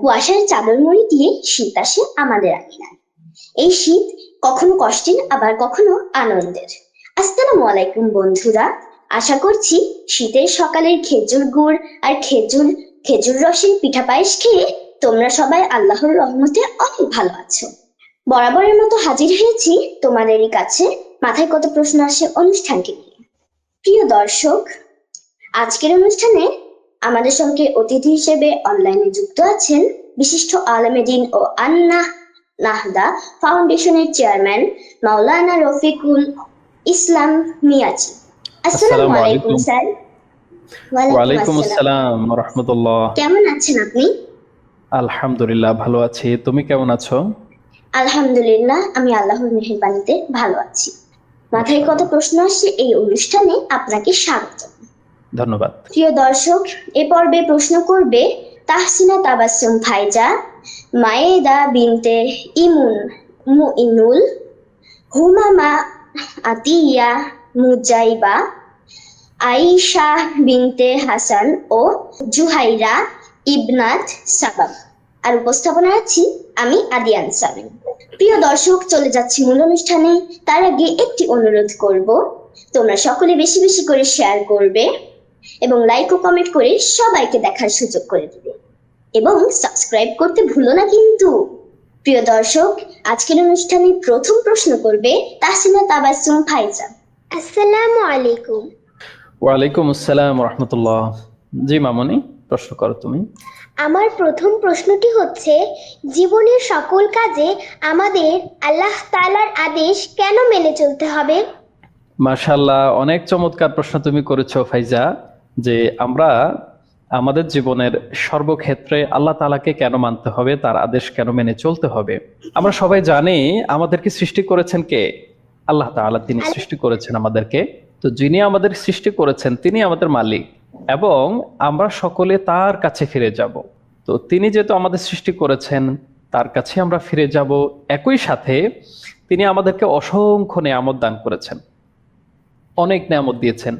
কুয়াশার চাদর মুড়ি দিয়ে শীত আসে আমাদের আঙিনায়। এই শীত কখনো কষ্টের, আবার কখনো আনন্দের। আসসালামু আলাইকুম বন্ধুরা। আশা করছি শীতের সকালের খেজুর গুড় আর খেজুর খেজুর রসের পিঠা পায়েস খেয়ে তোমরা সবাই আল্লাহর রহমতে অনেক ভালো আছো। বরাবরের মতো হাজির হয়েছি তোমাদেরই কাছে। মাথায় কত প্রশ্ন আসে অনুষ্ঠানটি নিয়ে। প্রিয় দর্শক, আজকের অনুষ্ঠানে আমাদের সঙ্গে অতিথি হিসেবে অনলাইনে যুক্ত আছেন বিশিষ্ট আলমেদিন ও আন্না নাহদা ফাউন্ডেশনের চেয়ারম্যান মাওলানা রফিকুল ইসলাম মিয়াজি। আসসালামু আলাইকুম আলাইকুম। স্যার। ওয়ালাইকুম আসসালাম। রহমতুল্লাহ। কেমন আছেন আপনি? আলহামদুলিল্লাহ ভালো আছি। তুমি কেমন আছো? আলহামদুলিল্লাহ আমি আল্লাহর মেহেরবানিতে ভালো আছি। মাথায় কত প্রশ্ন আসছে এই অনুষ্ঠানে আপনাকে স্বাগত। ধন্যবাদ। প্রিয় দর্শক, এ পর্বে প্রশ্ন করবে তাহসিনা তাবাসসুম ফাইজা মায়েদা বিনতে ইমুন মুইনুল, হুমামা আতিয়া মুজাইবা আইশা বিনতে হাসান ও জুহাইরা ইবনাত সাবাব। আর উপস্থাপনা আছি আমি আদিয়ান সামিন প্রিয় দর্শক, চলে যাচ্ছি মূল অনুষ্ঠানে। তার আগে একটি অনুরোধ করব, তোমরা সকলে বেশি বেশি করে শেয়ার করবে। এবং লাইক ও কমেন্ট করে সবাইকে দেখার সুযোগ করে দিবে। এবং সাবস্ক্রাইব করতে ভুলো না কিন্তু। প্রিয় দর্শক আজকের অনুষ্ঠানে প্রথম প্রশ্ন করবে তাহসিনা তাবাসসুম ফাইজা। আসসালামু আলাইকুম। ওয়ালাইকুম আসসালাম রহমতুল্লাহ। জি মামনি প্রশ্ন করো তুমি। আমার প্রথম প্রশ্নটি হচ্ছে জীবনের সকল কাজে আমাদের আল্লাহ তাআলার আদেশ কেন মেনে চলতে হবে? মাশাল্লাহ অনেক চমৎকার প্রশ্ন তুমি করেছ ফাইজা। যে আমরা আমাদের জীবনের সর্বক্ষেত্রে আল্লাহ তালাকে কেন মানতে হবে তার আদেশ কেন মেনে চলতে হবে? আমরা সবাই জানি আমাদেরকে সৃষ্টি করেছেন কে? আল্লাহ তাআলা তিনি সৃষ্টি করেছেন আমাদেরকে। তো যিনি আমাদের সৃষ্টি করেছেন তিনি আমাদের মালিক। এবং আমরা সকলে তার কাছে ফিরে যাব। তো তিনি যেহেতু আমাদের সৃষ্টি করেছেন তার কাছে আমরা ফিরে যাব। একই সাথে তিনি আমাদেরকে অসংখ্য নেয়ামত দান করেছেন। অনেক নেয়ামত দিয়েছেন।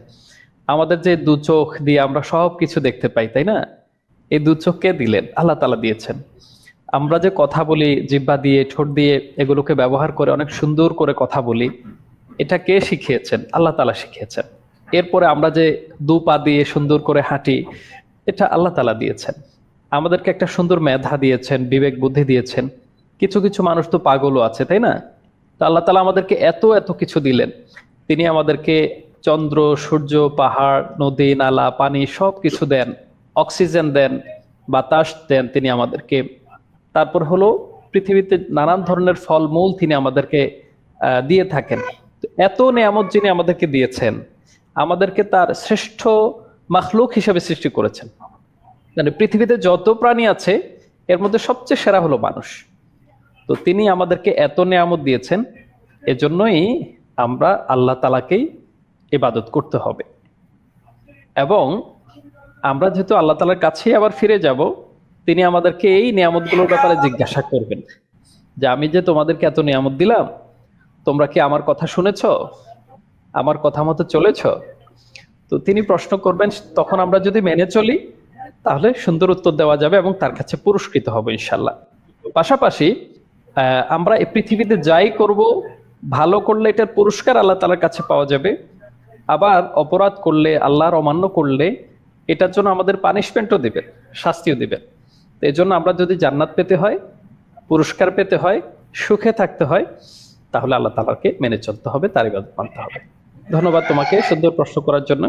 আমাদের যে দু চোখ দিয়ে আমরা সব কিছু দেখতে পাই, তাই না? এই দু চোখকে দিলেন, আল্লাহ তালা দিয়েছেন। আমরা যে কথা বলি জিব্বা দিয়ে, ঠোঁট দিয়ে, এগুলোকে ব্যবহার করে, অনেক সুন্দর করে কথা বলি, এটা কে শিখিয়েছেন? আল্লাহ তালা শিখিয়েছেন। এরপরে আমরা যে দু পা দিয়ে সুন্দর করে হাঁটি, এটা আল্লাহ তালা দিয়েছেন। আমাদেরকে একটা সুন্দর মেধা দিয়েছেন, বিবেক বুদ্ধি দিয়েছেন। কিছু কিছু মানুষ তো পাগলও আছে, তাই না? তো আল্লাহ তালা আমাদেরকে এত এত কিছু দিলেন। তিনি আমাদেরকে চন্দ্র, সূর্য, পাহাড়, নদী, নালা, পানি সব কিছু দেন, অক্সিজেন দেন বাতাস দেন তিনি আমাদেরকে। তারপর হলো পৃথিবীতে নানান ধরনের ফলমূল তিনি আমাদেরকে দিয়ে থাকেন। এত নেয়ামত যিনি আমাদেরকে দিয়েছেন, আমাদেরকে তার শ্রেষ্ঠ মাখলুক হিসেবে সৃষ্টি করেছেন। মানে পৃথিবীতে যত প্রাণী আছে, এর মধ্যে সবচেয়ে সেরা হলো মানুষ। তো তিনি আমাদেরকে এত নেয়ামত দিয়েছেন, এজন্যই আমরা আল্লাহ তালাকেই ইবাদত করতে হবে। এবং আমরা যেহেতু আল্লাহ তালার কাছেই আবার ফিরে যাব, তিনি আমাদেরকে এই নিয়ামতগুলোর ব্যাপারে জিজ্ঞাসা করবেন যে, আমি যে তোমাদেরকে এত নিয়ামত দিলাম, তোমরা কি আমার কথা শুনেছ? আমার কথা মতো চলেছ? তো তিনি প্রশ্ন করবেন, তখন আমরা যদি মেনে চলি, তাহলে সুন্দর উত্তর দেওয়া যাবে এবং তার কাছে পুরস্কৃত হবে ইনশাল্লাহ পাশাপাশি আমরা এই পৃথিবীতে যাই করব, ভালো করলে এটার পুরস্কার আল্লাহ তালার কাছে পাওয়া যাবে। আবার অপরাধ করলে আল্লাহর অমান্য করলে, এটার জন্য আমাদের পানিশমেন্টও দিবেন শাস্তিও দিবেন তো এই জন্য আমরা যদি জান্নাত পেতে হয়, পুরস্কার পেতে হয়, সুখে থাকতে হয়, তাহলে আল্লাহ তালাকে মেনে চলতে হবে, তার ইবাদত মানতে হবে। ধন্যবাদ তোমাকে সুন্দর প্রশ্ন করার জন্য।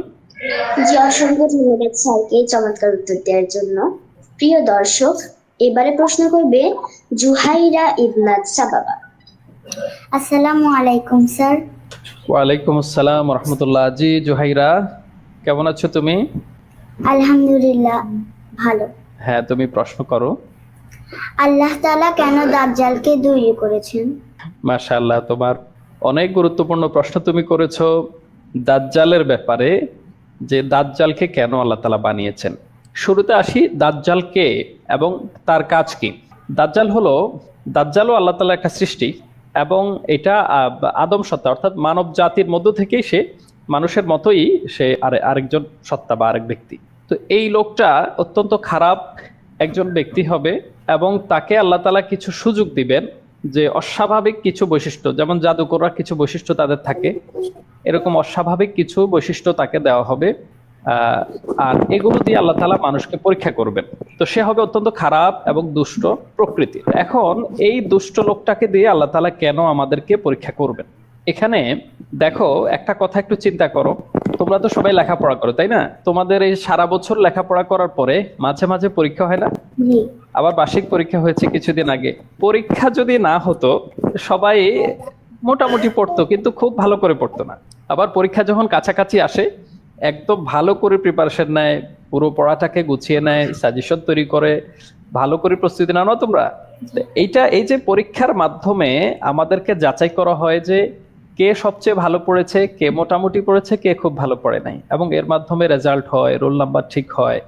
ধন্যবাদ স্যারকে চমৎকার উত্তর দেওয়ার জন্য। প্রিয় দর্শক, এবারে প্রশ্ন করবে, জুহাইরা ইবনাত সাবাবা। আসসালামু আলাইকুম স্যার। ওয়ালাইকুম আসসালাম রহমতুল্লাহ। জি জোহাইরা কেমন আছো তুমি? আলহামদুলিল্লাহ ভালো। হ্যাঁ তুমি প্রশ্ন করো। আল্লাহ তাআলা কেন দাজ্জালকে তৈরি করেছেন? মাশাআল্লাহ তোমার অনেক গুরুত্বপূর্ণ প্রশ্ন তুমি করেছ দাজ্জালের ব্যাপারে যে দাজ্জালকে কেন আল্লাহ তালা বানিয়েছেন। শুরুতে আসি দাজ্জালকে এবং তার কাজ কি? দাজ্জাল হলো দাজ্জালও আল্লাহ তালা একটা সৃষ্টি। এবং এটা আদম সত্তা, অর্থাৎ মানব জাতির মধ্য থেকেই সে মানুষের মতোই সে আরে, আরেকজন সত্তা বা আরেক ব্যক্তি। তো এই লোকটা অত্যন্ত খারাপ একজন ব্যক্তি হবে এবং তাকে আল্লাহ তালা কিছু সুযোগ দিবেন যে অস্বাভাবিক কিছু বৈশিষ্ট্য, যেমন জাদুকররা কিছু বৈশিষ্ট্য তাদের থাকে। এরকম অস্বাভাবিক কিছু বৈশিষ্ট্য তাকে দেওয়া হবে। আর এগুলো দিয়ে আল্লাহ তালা মানুষকে পরীক্ষা করবেন। তো সে হবে অত্যন্ত খারাপ এবং দুষ্ট প্রকৃতির এখন এই দুষ্ট লোকটাকে দিয়ে আল্লাহ তালা কেন আমাদেরকে পরীক্ষা করবেন? এখানে দেখো একটা কথা একটু চিন্তা করো। তোমরা তো সবাই লেখাপড়া করো তাই না? তোমাদের এই সারা বছর লেখাপড়া করার পরে মাঝে মাঝে পরীক্ষা হয় না? আবার বার্ষিক পরীক্ষা হয়েছে কিছুদিন আগে। পরীক্ষা যদি না হতো সবাই মোটামুটি পড়তো কিন্তু খুব ভালো করে পড়তো না। আবার পরীক্ষা যখন কাছাকাছি আসে একদম ভালো করে প্রিপারেশন নেয় পুরো পড়াটাকে গুছিয়ে নেয় সাজেশন তৈরি করে ভালো করে প্রস্তুতি নাও না তোমরা এইটা এই যে পরীক্ষার মাধ্যমে আমাদেরকে যাচাই করা হয় যে কে সবচেয়ে ভালো পড়েছে কে মোটামুটি পড়েছে কে খুব ভালো পড়ে নাই। এবং এর মাধ্যমে রেজাল্ট হয় রোল নাম্বার ঠিক হয়।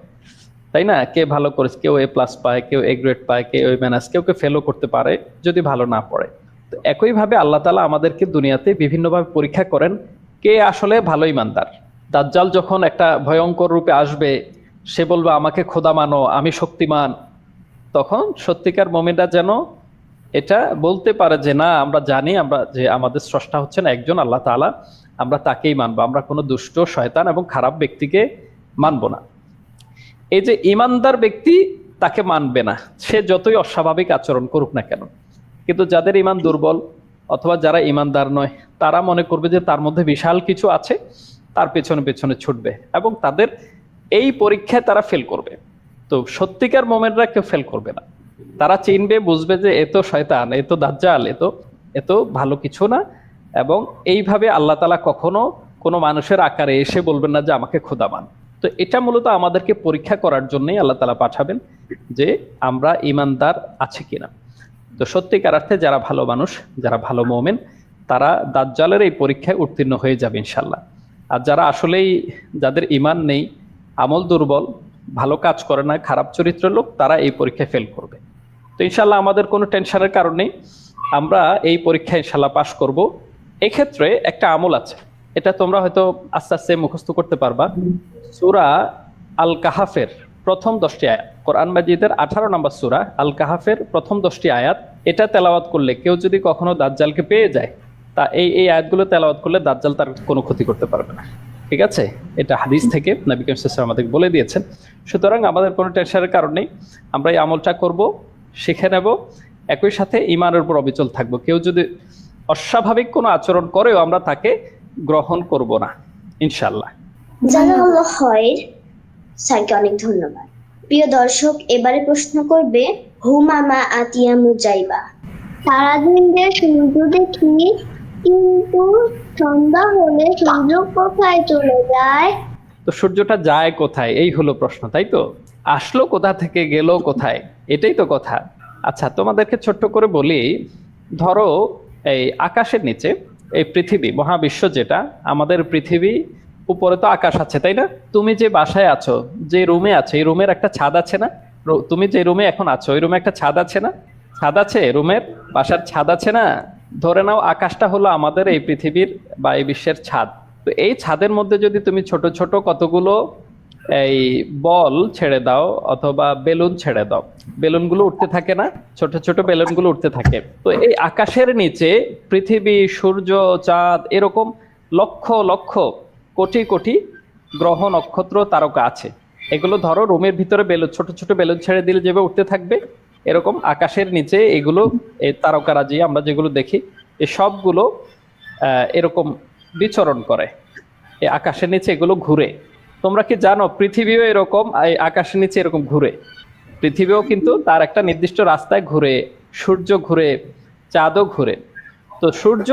তাই না? কে ভালো করেছে কেউ এ প্লাস পায় কেউ এ গ্রেড পায় কেউ এ মাইনাস কেউ কেউ ফেলও করতে পারে যদি ভালো না পড়ে। তো একইভাবে আল্লাহ তালা আমাদেরকে দুনিয়াতে বিভিন্নভাবে পরীক্ষা করেন কে আসলে ভালো ইমানদার। দাজ্জাল যখন একটা ভয়ঙ্কর রূপে আসবে, সে বলবে, আমাকে খোদা মানো, আমি শক্তিমান। তখন সত্যিকার মোমেনরা যেন এটা বলতে পারে যে, না, আমরা জানি, আমরা যে আমাদের স্রষ্টা হচ্ছেন একজন আল্লাহ তাআলা, আমরা তাকেই মানবো, আমরা কোনো দুষ্ট, শয়তান এবং খারাপ ব্যক্তিকে মানবো না। এই যে ইমানদার ব্যক্তি তাকে মানবে না, সে যতই অস্বাভাবিক আচরণ করুক না কেন, কিন্তু যাদের ইমান দুর্বল অথবা যারা ইমানদার নয়, তারা মনে করবে যে তার মধ্যে বিশাল কিছু আছে। তার পেছনে পেছনে ছুটবে এবং তাদের এই পরীক্ষায় তারা ফেল করবে। তো সত্যিকার মোমেনরা কেউ ফেল করবে না। তারা চিনবে, বুঝবে যে এ তো শয়তান, এ তো দাজ্জাল, এ তো এ তো ভালো কিছু না এবং এইভাবে আল্লাহ তালা কখনো কোনো মানুষের আকারে এসে বলবেন না যে আমাকে খোদা মান তো এটা মূলত আমাদেরকে পরীক্ষা করার জন্যই আল্লাহ তালা পাঠাবেন যে আমরা ইমানদার আছে কিনা। তো সত্যিকার অর্থে যারা ভালো মানুষ, যারা ভালো মোমেন, তারা দাজ্জালের এই পরীক্ষায় উত্তীর্ণ হয়ে যাবে ইনশাল্লাহ আর যারা আসলেই যাদের ইমান নেই, আমল দুর্বল, ভালো কাজ করে না, খারাপ চরিত্রের লোক, তারা এই পরীক্ষায় ফেল করবে। তো ইনশাল্লাহ আমাদের কোনো টেনশনের কারণ নেই। আমরা এই পরীক্ষায় ইনশাল্লাহ পাশ করব। এক্ষেত্রে একটা আমল আছে। এটা তোমরা হয়তো আস্তে আস্তে মুখস্থ করতে পারবা। সুরা আল কাহাফের প্রথম দশটি আয়াত। কোরআন মাজিদের আঠারো নম্বর সুরা আল কাহাফের প্রথম দশটি আয়াত। এটা তেলাওয়াত করলে কেউ যদি কখনো দাজ্জালকে পেয়ে যায় তা এই এই আয়াতগুলো তেলাওয়াত করলে দাজ্জাল তার কোনো ক্ষতি করতে পারবে না। ঠিক আছে? এটা হাদিস থেকে নবী আলাইহি আমাদেরকে বলে দিয়েছেন। সুতরাং আমাদের কোনো টেনশনের কারণ নেই। আমরা এই আমলটা করব, শিখে নেব, একই সাথে ইমানের উপর অবিচল থাকব। কেউ যদি অস্বাভাবিক কোনো আচরণ করেও আমরা তাকে গ্রহণ করব না ইনশাল্লাহ জানাল্লাহ খয়ের। স্যারকে অনেক ধন্যবাদ। প্রিয় দর্শক, এবারে প্রশ্ন করবে হুমামা আতিয়া মুজাইবা। সারাদিন যে সূর্য দেখি কিন্তু সন্ধ্যা হলে সূর্য কোথায় চলে যায়? তো সূর্যটা যায় কোথায়? এই হলো প্রশ্ন, তাই তো? আসলো কোথা থেকে, গেল কোথায়? এটাই তো কথা। আচ্ছা তোমাদেরকে ছোট্ট করে বলি, ধরো এই আকাশের নিচে, এই পৃথিবী, মহাবিশ্ব যেটা, আমাদের পৃথিবী উপরে তো আকাশ আছে, তাই না? তুমি যে বাসায় আছো, যে রুমে আছো, এই রুমের একটা ছাদ আছে না? তুমি যে রুমে এখন আছো, ওই রুমে একটা ছাদ আছে না? ছাদ আছে? রুমের বাসার ছাদ আছে না? ধরে নাও, আকাশটা হলো আমাদের এই পৃথিবীর বা এই বিশ্বের ছাদ। তো এই ছাদের মধ্যে যদি তুমি ছোট ছোট কতগুলো এই বল ছেড়ে দাও অথবা বেলুন ছেড়ে দাও, বেলুনগুলো উঠতে থাকে না, ছোট ছোট বেলুনগুলো উঠতে থাকে। তো এই আকাশের নিচে পৃথিবী, সূর্য, চাঁদ এরকম লক্ষ লক্ষ কোটি কোটি গ্রহ, নক্ষত্র, তারকা আছে। এগুলো ধরো, রুমের ভিতরে বেলুন, ছোট ছোট বেলুন ছেড়ে দিলে যেভাবে উঠতে থাকবে এরকম আকাশের নিচে এগুলো এই তারকারাজি আমরা যেগুলো দেখি, এ সবগুলো এরকম বিচরণ করে। এই আকাশের নিচে এগুলো ঘুরে। তোমরা কি জানো পৃথিবীও এরকম আকাশের নিচে এরকম ঘুরে? পৃথিবীও কিন্তু তার একটা নির্দিষ্ট রাস্তায় ঘুরে, সূর্য ঘুরে, চাঁদও ঘুরে। তো সূর্য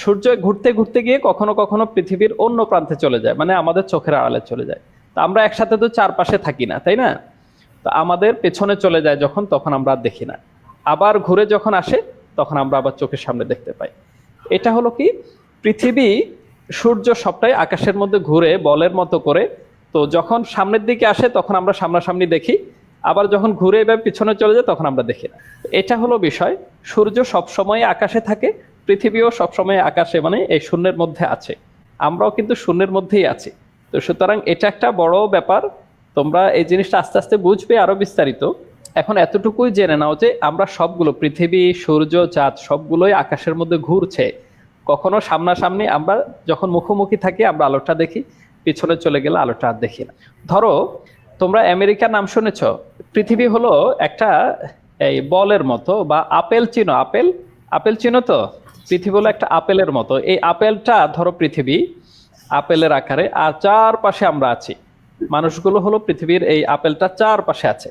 সূর্য ঘুরতে ঘুরতে গিয়ে কখনো কখনো পৃথিবীর অন্য প্রান্তে চলে যায় মানে আমাদের চোখের আড়ালে চলে যায়। তা আমরা একসাথে তো চারপাশে থাকি না, তাই না? তো আমাদের পেছনে চলে যায় যখন, তখন আমরা দেখি না। আবার ঘুরে যখন আসে, তখন আমরা আবার চোখের সামনে দেখতে পাই। এটা হলো কি? পৃথিবী সূর্য সবটাই আকাশের মধ্যে ঘুরে বলের মতো করে, তো যখন সামনের দিকে আসে, তখন আমরা সামনাসামনি দেখি। আবার যখন ঘুরে এবার পিছনে চলে যায়, তখন আমরা দেখি না। এটা হলো বিষয়। সূর্য সবসময় আকাশে থাকে, পৃথিবীও সবসময় আকাশে মানে এই শূন্যের মধ্যে আছে। আমরাও কিন্তু শূন্যের মধ্যেই আছি। তো সুতরাং এটা একটা বড় ব্যাপার। তোমরা এই জিনিসটা আস্তে আস্তে বুঝবে আরও বিস্তারিত। এখন এতটুকুই জেনে নাও যে আমরা সবগুলো পৃথিবী, সূর্য, চাঁদ সবগুলোই আকাশের মধ্যে ঘুরছে। কখনো সামনাসামনি আমরা যখন মুখোমুখি থাকি, আমরা আলোটা দেখি, পিছনে চলে গেলে আলোটা আর দেখি না। ধরো, তোমরা আমেরিকার নাম শুনেছ? পৃথিবী হলো একটা এই বলের মতো বা আপেল চিনো আপেল আপেল চিনো তো? পৃথিবী হলো একটা আপেলের মতো। এই আপেলটা ধরো পৃথিবী, আপেলের আকারে, আর চারপাশে আমরা আছি। মানুষগুলো হলো পৃথিবীর এই আপেলটা চারপাশে আছে।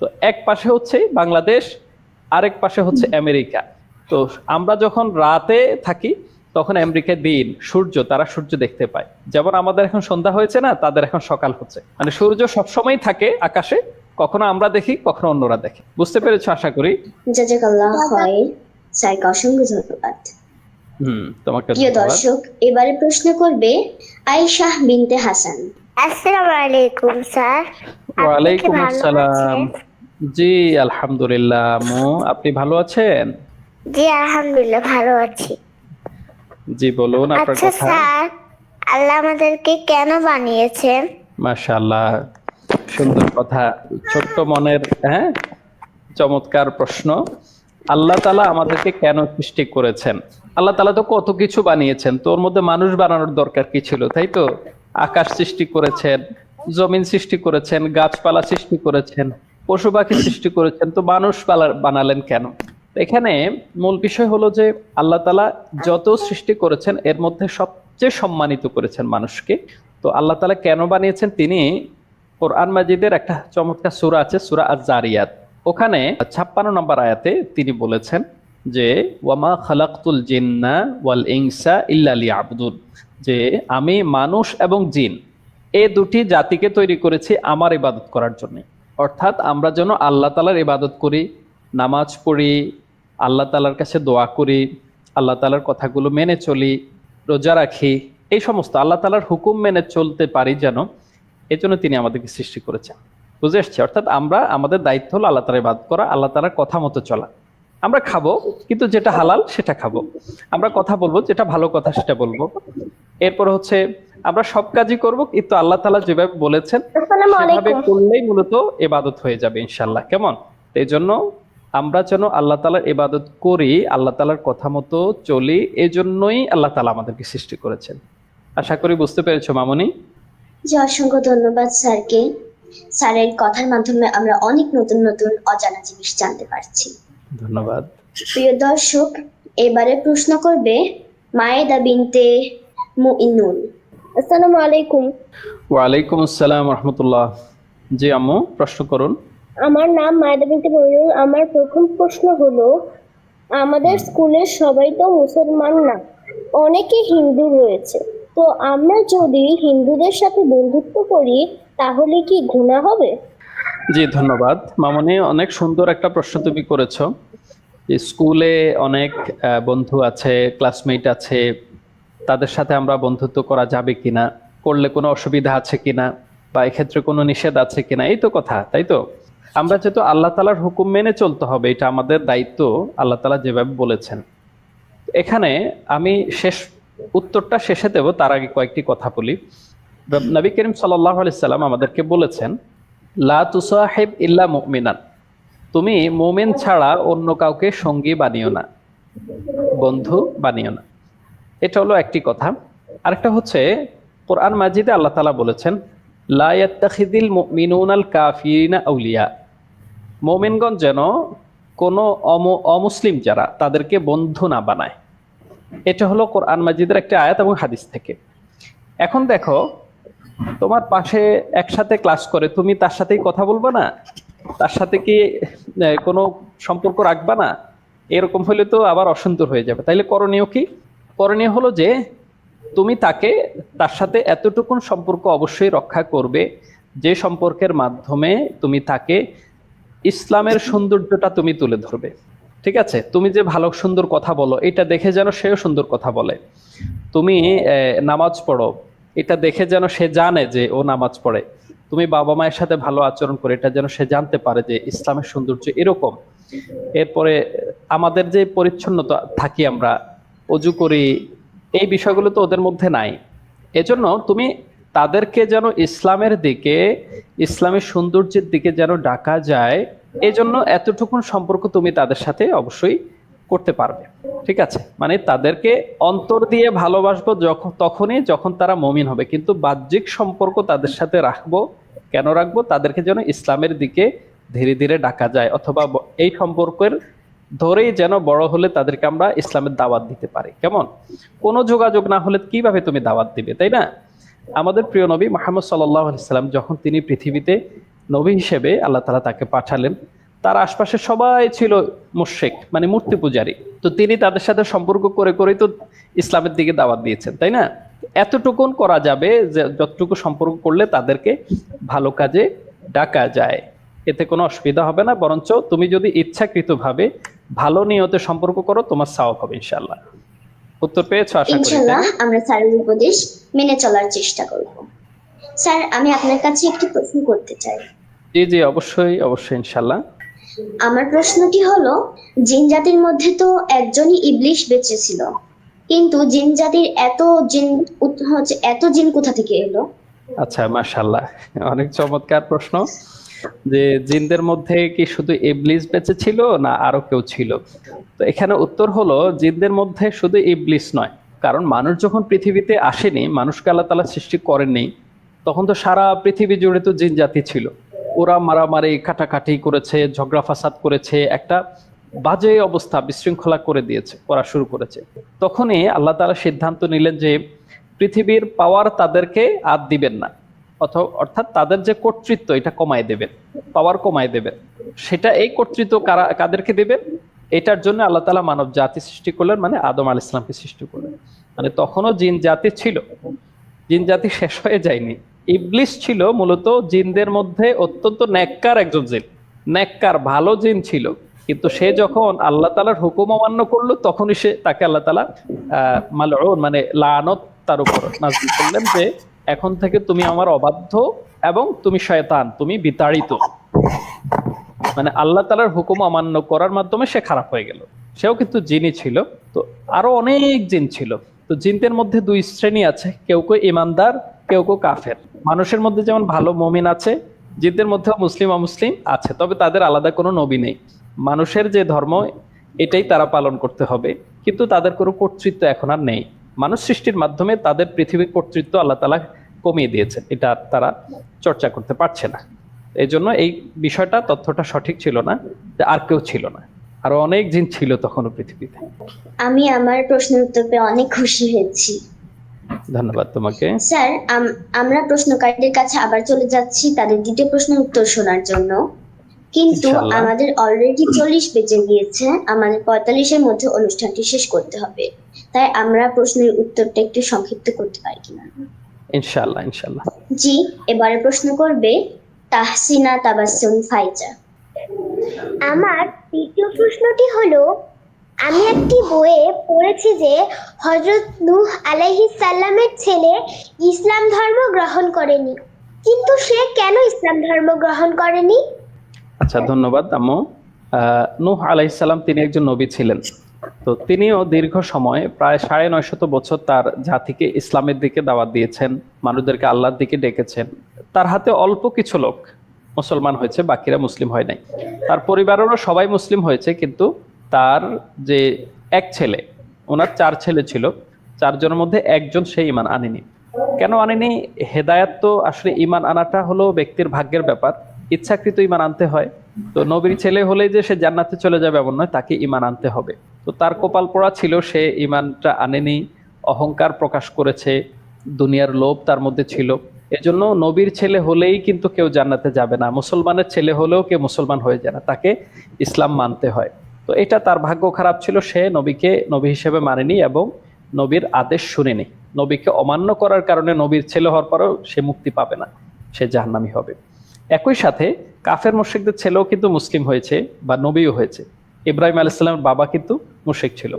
তো এক পাশে হচ্ছে বাংলাদেশ আরেক পাশে হচ্ছে আমেরিকা। তো আমরা যখন রাতে থাকি তখন আমেরিকায় দিন সূর্য তারা সূর্য দেখতে পায়। যেমন আমাদের এখন সন্ধ্যা হয়েছে না তাদের এখন সকাল হচ্ছে। মানে সূর্য সবসময় থাকে আকাশে কখনো আমরা দেখি কখনো অন্যরা দেখে। বুঝতে পেরেছ আশা করি? স্যারকে অসংখ্য ধন্যবাদ। হুম তোমাকে প্রিয় দর্শক এবারে প্রশ্ন করবে আয়েশাহ বিনতে হাসান। আসসালামু আলাইকুম স্যার ওয়ালাইকুম আসসালাম? জি আলহামদুলিল্লাহ আপনি ভালো আছেন জি আলহামদুলিল্লাহ ভালো আছি জি বলুন আপনার আচ্ছা কথা স্যার আল্লাহ আমাদেরকে কেন বানিয়েছেন? মাশাআল্লাহ সুন্দর কথা। ছোট্ট মনের হ্যাঁ? চমৎকার প্রশ্ন। আল্লাহ তালা আমাদেরকে কেন সৃষ্টি করেছেন? আল্লাহ তালা তো কত কিছু বানিয়েছেন? তোর মধ্যে মানুষ বানানোর দরকার কি ছিল তাই তো? আকাশ সৃষ্টি করেছেন, জমিন সৃষ্টি করেছেন, গাছপালা সৃষ্টি করেছেন, পশু পাখি সৃষ্টি করেছেন, তো মানুষ বানালেন কেন? এখানে মূল বিষয় হলো যে আল্লাহ তালা যত সৃষ্টি করেছেন, এর মধ্যে সবচেয়ে সম্মানিত করেছেন মানুষকে। তো আল্লাহ তালা কেন বানিয়েছেন? তিনি কোরআন মাজিদের একটা চমৎকার সূরা আছে, সূরা আজ জারিয়াত ওখানে ছাপ্পান্ন নম্বর আয়াতে তিনি বলেছেন যে ওয়ামা খালাকতুল জিন্না ওয়াল ইংসা ইল্লা লিয়াবুদুন। যে আমি মানুষ এবং জিন, এ দুটি জাতিকে তৈরি করেছি আমার ইবাদত করার জন্য। অর্থাৎ আমরা যেন আল্লাহ তালার ইবাদত করি, নামাজ পড়ি, আল্লাহ তালার কাছে দোয়া করি, আল্লাহ তালার কথাগুলো মেনে চলি, রোজা রাখি, এই সমস্ত আল্লাহ তালার হুকুম মেনে চলতে পারি যেন এই জন্য তিনি আমাদেরকে সৃষ্টি করেছেন। বুঝে অর্থাৎ আমরা, আমাদের দায়িত্ব হলো আল্লাহ তালা বাদ করা, আল্লাহ তালার কথা মতো চলা। আমরা খাব কিন্তু যেটা হালাল সেটা খাব। আমরা কথা বলব যেটা ভালো কথা সেটা বলব। এরপর হচ্ছে আমরা সব কাজই করব কিন্তু আল্লাহ তালা যেভাবে বলেছেন সেভাবে করলেই মূলত এবাদত হয়ে যাবে ইনশাল্লাহ কেমন? এই জন্য আমরা যেন আল্লাহ তালার ইবাদত করি আল্লাহ তালার কথা মতো চলি এই জন্যই আল্লাহ তালা আমাদেরকে সৃষ্টি করেছেন। আশা করি বুঝতে পেরেছ মামনি? জি অসংখ্য ধন্যবাদ স্যারকে। স্যারের কথার মাধ্যমে আমরা অনেক নতুন নতুন অজানা জিনিস জানতে পারছি। ধন্যবাদ। প্রিয় দর্শক এবারে প্রশ্ন করবে মায়েদা বিনতে মুইনুল আসসালামু আলাইকুম। ওয়ালাইকুম আসসালাম রহমতুল্লাহ। জি আম্মু প্রশ্ন করুন। আমার নাম মায়েদা বিনতে মইনুল আমার প্রথম প্রশ্ন হলো আমাদের স্কুলের সবাই তো মুসলমান না অনেকে হিন্দু রয়েছে। তো আমরা যদি হিন্দুদের সাথে বন্ধুত্ব করি তাহলে কি গুনাহ হবে? জি ধন্যবাদ। মামনি অনেক সুন্দর একটা প্রশ্ন তুমি করেছ। স্কুলে অনেক বন্ধু আছে ক্লাসমেট আছে, তাদের সাথে আমরা বন্ধুত্ব করা যাবে কিনা, করলে কোনো অসুবিধা আছে কিনা, বা এক্ষেত্রে কোনো নিষেধ আছে কিনা, এই তো কথা, তাই তো? আমরা যেহেতু আল্লাহ তালার হুকুম মেনে চলতে হবে, এটা আমাদের দায়িত্ব, আল্লাহ তালা যেভাবে বলেছেন। এখানে আমি শেষ, উত্তরটা শেষে দেব, তার আগে কয়েকটি কথা বলি। নবী করিম সাল্লাহ আলাইসাল্লাম আমাদেরকে বলেছেন, লা তুসাহিব ইল্লা মুমিনান। তুমি মোমেন ছাড়া অন্য কাউকে সঙ্গী বানিও না, বন্ধু বানিও না। এটা হলো একটি কথা। আরেকটা হচ্ছে, কোরআন মাজিদে আল্লাহ তালা বলেছেন, লা ইয়াত্তাখিদিল মুমিনুনাল কাফিরিনা আউলিয়া। মোমেনগণ যেন কোনো অম, অমুসলিম যারা, তাদেরকে বন্ধু না বানায়। এটা হলো কোরআন মাজিদের একটা আয়াত এবং হাদিস থেকে। এখন দেখো, তোমার পাশে একসাথে ক্লাস করে, তুমি তার সাথেই কথা বলবা না? তার সাথে কি কোনো সম্পর্ক রাখবা না? এরকম হলে তো আবার অসন্তর হয়ে যাবে। তাইলে করণীয় কি? করণীয় হলো যে, তুমি তাকে, তার সাথে এতটুকুন সম্পর্ক অবশ্যই রক্ষা করবে যে সম্পর্কের মাধ্যমে তুমি তাকে ইসলামের সৌন্দর্যটা তুমি তুলে ধরবে। ঠিক আছে? তুমি যে ভালো সুন্দর কথা বলো, এটা দেখে যেন সেও সুন্দর কথা বলে। তুমি নামাজ পড়ো, এটা দেখে যেন সে জানে যে ও নামাজ পড়ে। তুমি বাবা মায়ের সাথে ভালো আচরণ করে এটা যেন সে জানতে পারে যে ইসলামের সৌন্দর্য এরকম। এরপরে আমাদের যে পরিচ্ছন্নতা থাকি আমরা, অজু করি, এই বিষয়গুলো তো ওদের মধ্যে নাই। এজন্য তুমি তাদেরকে যেন ইসলামের দিকে, ইসলামের সৌন্দর্যের দিকে যেন ডাকা যায়, এজন্য এতটুকুন সম্পর্ক তুমি তাদের সাথে অবশ্যই করতে পারবে। ঠিক আছে? মানে তাদেরকে অন্তর দিয়ে ভালোবাসবো যখন তখনই যখন তারা মমিন হবে। কিন্তু বাহ্যিক সম্পর্ক তাদের সাথে রাখব কেন রাখব? তাদেরকে যেন ইসলামের দিকে ধীরে ধীরে ডাকা যায় অথবা এই সম্পর্কের ধরেই যেন বড় হলে তাদেরকে আমরা ইসলামের দাওয়াত দিতে পারি। কেমন? কোনো যোগাযোগ না হলে কীভাবে তুমি দাওয়াত দিবে, তাই না? আমাদের প্রিয় নবী মোহাম্মদ সাল্লাম যখন তিনি পৃথিবীতে নবী হিসেবে আল্লাহ তালা তাকে পাঠালেন, তার আশপাশে সবাই ছিল মুশেক মানে মূর্তি পূজারী। তো তিনি তাদের সাথে সম্পর্ক করে করেই তো ইসলামের দিকে দাওয়াত দিয়েছেন, তাই না? এতটুকুন করা যাবে যে যতটুকু সম্পর্ক করলে তাদেরকে ভালো কাজে ডাকা যায়। এতে কোনো অসুবিধা হবে না বরঞ্চ তুমি যদি ইচ্ছাকৃতভাবে ভালো নিয়তে সম্পর্ক করো তোমার সাওয়াব হবে ইনশাল্লাহ উত্তর পেয়েছ আশা করি না? আমরা স্যারের উপদেশ মেনে চলার চেষ্টা করব। স্যার আমি আপনার কাছে একটি প্রশ্ন করতে চাই। জি জি অবশ্যই অবশ্যই ইনশাল্লাহ আমার প্রশ্নটি হলো জিন জাতির মধ্যে তো একজনই ইবলিশ বেঁচে ছিল। কিন্তু জিন জাতির এত জিন হচ্ছে এত জিন কোথা থেকে এলো? আচ্ছা মাশাল্লাহ অনেক চমৎকার প্রশ্ন যে জিনদের মধ্যে কি শুধু ইবলিস বেঁচে ছিল না আরও কেউ ছিল? তো এখানে উত্তর হলো, জিনদের মধ্যে শুধু ইবলিস নয়। কারণ মানুষ যখন পৃথিবীতে আসেনি, মানুষকে আল্লাহ তালা সৃষ্টি করেননি, তখন তো সারা পৃথিবী জুড়ে তো জিন জাতি ছিল। ওরা মারামারি, কাটাকাটি করেছে, ঝগড়া ফাসাদ করেছে, একটা বাজে অবস্থা বিশৃঙ্খলা করে দিয়েছে, করা শুরু করেছে। তখনই আল্লাহ তালা সিদ্ধান্ত নিলেন যে, পৃথিবীর পাওয়ার তাদেরকে আর দিবেন না। অর্থাৎ তাদের যে কর্তৃত্ব, এটা কমায় দেবেন পাওয়ার কমায় দেবেন। সেটা এই কর্তৃত্ব কারা, কাদেরকে দেবেন? এটার জন্য আল্লাহ তালা মানব জাতি সৃষ্টি করলেন মানে আদম আল ইসলামকে সৃষ্টি করলেন। মানে তখনও জিন জাতি ছিল। জিন জাতি শেষ হয়ে যায়নি। ইবলিস ছিল মূলত জিনদের মধ্যে অত্যন্ত ন্যাক্কার একজন জিন। ন্যাক্কার, ভালো জিন ছিল। কিন্তু সে যখন আল্লাহ তালার হুকুম অমান্য করল, তখনই সে তাকে আল্লাহ তালা মালউন মানে লানত তার উপর নাজিল করলেন যে, এখন থেকে তুমি আমার অবাধ্য এবং তুমি শয়তান, তুমি বিতাড়িত। মানে আল্লাহ তালার হুকুম অমান্য করার মাধ্যমে সে খারাপ হয়ে গেল। সেও কিন্তু জিনই ছিল। তো আরও অনেক জিন ছিল। তো জিনদের মধ্যে দুই শ্রেণি আছে। কেউ কেউ ইমানদার, কেউ কেউ কাফের। মানুষের মধ্যে যেমন ভালো মমিন আছে, জিনদের মধ্যেও মুসলিম, অমুসলিম আছে। তবে তাদের আলাদা কোনো নবী নেই। মানুষের যে ধর্ম এটাই তারা পালন করতে হবে। কিন্তু তাদের কোনো কর্তৃত্ব এখন আর নেই। মানুষ সৃষ্টির মাধ্যমে তাদের পৃথিবীর কর্তৃত্ব আল্লাহ তালা কমিয়ে দিয়েছে এটা তারা চর্চা করতে পারছে না। এই জন্য এই বিষয়টা তথ্যটা সঠিক ছিল না যে আর কেউ ছিল না। আরও অনেক জিন ছিল তখনও পৃথিবীতে। আমি আমার প্রশ্নের উত্তর পেয়ে অনেক খুশি হয়েছি। ধন্যবাদ তোমাকে। স্যার আম- আমরা প্রশ্নকারীদের কাছে আবার চলে যাচ্ছি তাদের দ্বিতীয় প্রশ্নের উত্তর শোনার জন্য। কিন্তু আমাদের অলরেডি চল্লিশ বেজে গিয়েছে আমাদের পঁয়তাল্লিশের মধ্যে অনুষ্ঠানটি শেষ করতে হবে। তাই আমরা প্রশ্নের উত্তরটা একটু সংক্ষিপ্ত করতে পারি কিনা? ইনশাল্লাহ ইনশাল্লাহ জি এবারে প্রশ্ন করবে তাহসিনা তাবাসসুম ফাইজা। আমার দ্বিতীয় প্রশ্নটি হলো আমি একটি বইয়ে পড়েছি যে হজরত নূহ আলাইহিস সালামের ছেলে ইসলাম ধর্ম গ্রহণ করেনি। কিন্তু সে কেন ইসলাম ধর্ম গ্রহণ করেনি? আচ্ছা ধন্যবাদ, আম্মু। নূহ আলাইসাল্লাম তিনি একজন নবী ছিলেন। তো তিনিও দীর্ঘ সময়, প্রায় সাড়ে নয়শত বছর তার জাতিকে ইসলামের দিকে দাওয়াত দিয়েছেন, মানুষদেরকে আল্লাহর দিকে ডেকেছেন। তার হাতে অল্প কিছু লোক মুসলমান হয়েছে, বাকিরা মুসলিম হয় নাই। তার পরিবারেরও সবাই মুসলিম হয়েছে, কিন্তু তার যে এক ছেলে, ওনার চার ছেলে ছিল, চারজনের মধ্যে একজন সে ইমান আনেনি। কেন আনেনি? হেদায়াত তো আসলে ইমান আনাটা হলো ব্যক্তির ভাগ্যের ব্যাপার। ইচ্ছাকৃত ইমান আনতে হয়। তো নবীর ছেলে হলে যে সে জান্নাতে চলে যাবে এমন নয়, তাকে ইমান আনতে হবে। তো তার কপাল পড়া ছিল, সে ইমানটা আনেনি, অহংকার প্রকাশ করেছে, দুনিয়ার লোভ তার মধ্যে ছিল। এজন্য নবীর ছেলে হলেই কিন্তু কেউ জান্নাতে যাবে না, মুসলমানের ছেলে হলেও কেউ মুসলমান হয়ে যায় না, তাকে ইসলাম মানতে হয়। তো এটা তার ভাগ্য খারাপ ছিল, সে নবীকে, নবী হিসেবে মানেনি এবং নবীর আদেশ শুনেনি। নবীকে অমান্য করার কারণে নবীর ছেলে হওয়ার পরেও সে মুক্তি পাবে না, সে জাহান্নামী হবে। একই সাথে কাফের মুশ্রিকদের ছেলেও কিন্তু মুসলিম হয়েছে বা নবীও হয়েছে। ইব্রাহিম আলাইসাল্লামের বাবা কিন্তু মুশ্রিক ছিল।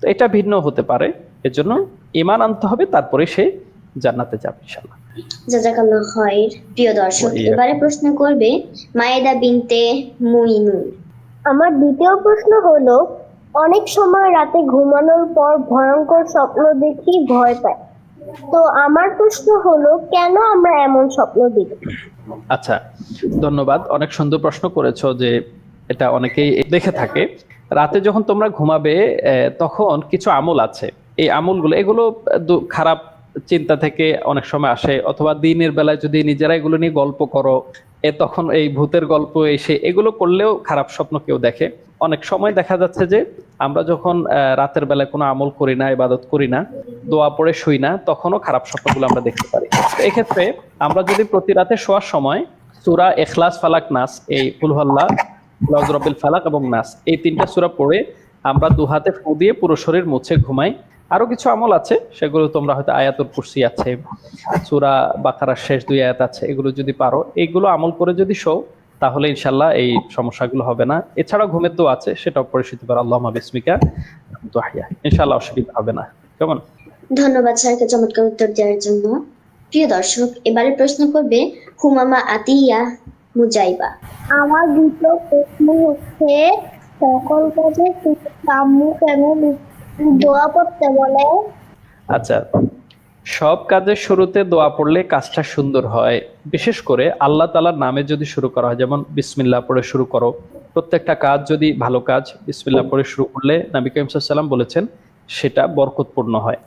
তো এটা ভিন্ন হতে পারে। এজন্য ইমান আনতে হবে তারপরে সে জান্নাতে যাবে ইনশাল্লাহ জাজাকাল্লাহ খয়ের প্রিয় দর্শক এবারে প্রশ্ন করবে মায়েদা বিনতে মুইনুল আমার দ্বিতীয় প্রশ্ন হলো অনেক সময় রাতে ঘুমানোর পর ভয়ঙ্কর স্বপ্ন দেখি ভয় পাই তো আমার প্রশ্ন হলো, কেন আমরা এমন স্বপ্ন দেখি? আচ্ছা ধন্যবাদ। অনেক সুন্দর প্রশ্ন করেছ যে এটা অনেকেই দেখে থাকে। রাতে যখন তোমরা ঘুমাবে তখন কিছু আমল আছে। এই আমলগুলো, এগুলো খারাপ চিন্তা থেকে অনেক সময় আসে। অথবা দিনের বেলায় যদি নিজেরা এগুলো নিয়ে গল্প করো, এ, তখন এই ভূতের গল্প এসে এগুলো করলেও খারাপ স্বপ্ন কেউ দেখে। অনেক সময় দেখা যাচ্ছে যে আমরা যখন রাতের বেলায় কোনো আমল করি না, ইবাদত করি না, দোয়া পড়ে শুই না, তখনও খারাপ স্বপ্নগুলো আমরা দেখতে পারি। এক্ষেত্রে আমরা যদি প্রতি রাতে শোয়ার সময় সূরা এখলাস, ফালাক, নাস, এই কুলহল্লা রবিল ফালাক এবং নাস, এই তিনটা সূরা পড়ে আমরা দু হাতে ফু দিয়ে পুরো শরীর মুছে ঘুমাই। আরও কিছু আমল আছে, সেগুলো তোমরা হয়তো আয়াতুল কুরসি আছে, সূরা বাকারার শেষ দুই আয়াত আছে, এগুলো যদি পারো এইগুলো আমল করে যদি শো তাহলে ইনশাল্লাহ এই সমস্যাগুলো হবে না। এছাড়া ঘুমের তো আছে সেটাও পড়ে শুতে পারো আল্লাহ বিসমিকা। তো আহিয়া ইনশাল্লাহ অসুবিধা হবে না। কেমন? ধন্যবাদ স্যারকে চমৎকার উত্তর দেওয়ার জন্য। প্রিয় দর্শক এবারে প্রশ্ন করবে হুমামা আতিয়া মুজাইবা। আমার দ্বিতীয় প্রশ্ন হচ্ছে সকল কাজে আম্মু কেন দোয়া করতে বলে? আচ্ছা। সব কাজের শুরুতে দোয়া পড়লে কাজটা সুন্দর হয়। বিশেষ করে আল্লাহ তালার নামে যদি শুরু করা হয়, যেমন বিসমিল্লা পড়ে শুরু করো। প্রত্যেকটা কাজ যদি ভালো কাজ, বিসমিল্লাহ পড়ে শুরু করলে নবী করিম সাল্লাম বলেছেন, সেটা বরকতপূর্ণ হয়।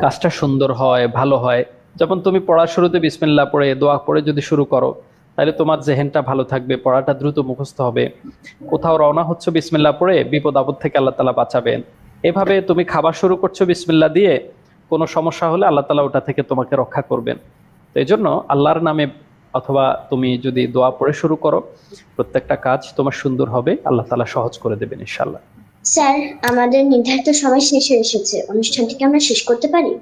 কাজটা সুন্দর হয়, ভালো হয়। যেমন তুমি পড়ার শুরুতে বিসমিল্লা পড়ে, দোয়া পড়ে যদি শুরু করো, তাহলে তোমার জেহেনটা ভালো থাকবে, পড়াটা দ্রুত মুখস্থ হবে। কোথাও রওনা হচ্ছে বিসমিল্লা পড়ে, বিপদ আপদ থেকে আল্লাহ তালা বাঁচাবেন। এভাবে তুমি খাবার শুরু করছ বিসমিল্লা দিয়ে কোনো সমস্যা হলে আল্লাহ তালা ওটা থেকে তোমাকে রক্ষা করবেন। তো এই জন্য আল্লাহর নামে অথবা তুমি যদি দোয়া পড়ে শুরু করো প্রত্যেকটা কাজ তোমার সুন্দর হবে আল্লাহ তালা সহজ করে দেবেন ইনশাল্লাহ স্যার আমাদের নির্ধারিত সময় শেষ হয়ে এসেছে। অনুষ্ঠানটিকে আমরা শেষ করতে পারি?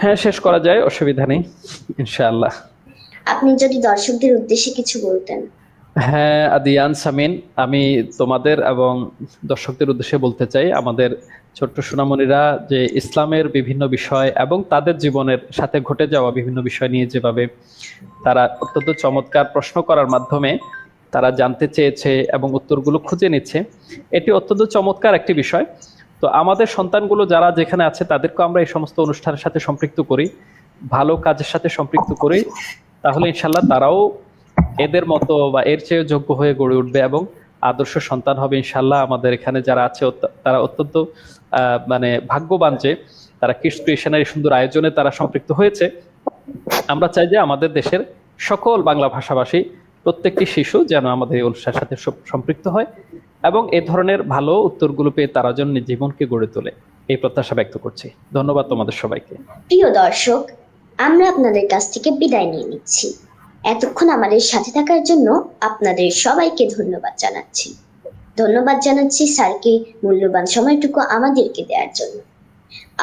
হ্যাঁ শেষ করা যায় অসুবিধা নেই ইনশাআল্লাহ। আপনি যদি দর্শকদের উদ্দেশ্যে কিছু বলতেন। হ্যাঁ আদিয়ান সামিন আমি তোমাদের এবং দর্শকদের উদ্দেশ্যে বলতে চাই আমাদের ছোট্ট সোনামণিরা যে ইসলামের বিভিন্ন বিষয় এবং তাদের জীবনের সাথে ঘটে যাওয়া বিভিন্ন বিষয় নিয়ে যেভাবে তারা অত্যন্ত চমৎকার প্রশ্ন করার মাধ্যমে তারা জানতে চেয়েছে এবং উত্তরগুলো খুঁজে নিচ্ছে, এটি অত্যন্ত চমৎকার একটি বিষয়। তো আমাদের সন্তানগুলো যারা যেখানে আছে তাদেরকে আমরা এই সমস্ত অনুষ্ঠানের সাথে সম্পৃক্ত করি, ভালো কাজের সাথে সম্পৃক্ত করি, তাহলে ইনশাল্লাহ তারাও এদের মতো বা এর চেয়ে যোগ্য হয়ে গড়ে উঠবে এবং আদর্শ সন্তান হবে ইনশাল্লাহ আমাদের এখানে যারা আছে তারা অত্যন্ত মানে ভাগ্যবান যে তারা এই সুন্দর আয়োজনে তারা সম্পৃক্ত হয়েছে। আমরা চাই যে আমাদের দেশের সকল বাংলা ভাষাভাষী প্রত্যেকটি শিশু যেন আমাদের এই অনুষ্ঠানের সাথে সম্পৃক্ত হয় এবং এ ধরনের ভালো উত্তরগুলো পেয়ে তারা যেন জীবনকে গড়ে তোলে। এই প্রত্যাশা ব্যক্ত করছি। ধন্যবাদ তোমাদের সবাইকে। প্রিয় দর্শক, আমরা আপনাদের কাছ থেকে বিদায় নিয়ে নিচ্ছি। এতক্ষণ আমাদের সাথে থাকার জন্য আপনাদের সবাইকে ধন্যবাদ জানাচ্ছি। ধন্যবাদ জানাচ্ছি স্যারকে মূল্যবান সময়টুকু আমাদেরকে দেওয়ার জন্য।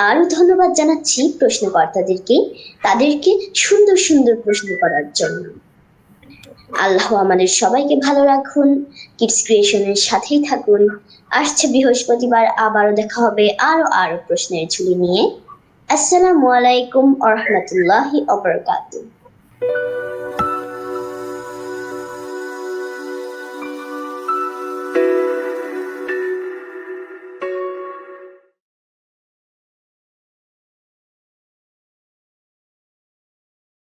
আরও ধন্যবাদ জানাচ্ছি প্রশ্নকর্তাদেরকে, তাদেরকে সুন্দর সুন্দর প্রশ্ন করার জন্য। আল্লাহ আমাদের সবাইকে ভালো রাখুন, কিডস ক্রিয়েশনের সাথেই থাকুন। আসছে বৃহস্পতিবার, আবারও দেখা হবে আরও আরও প্রশ্নের ঝুলি নিয়ে। আসসালামু আলাইকুম আ রহমতুল্লাহি অবরকাতুহ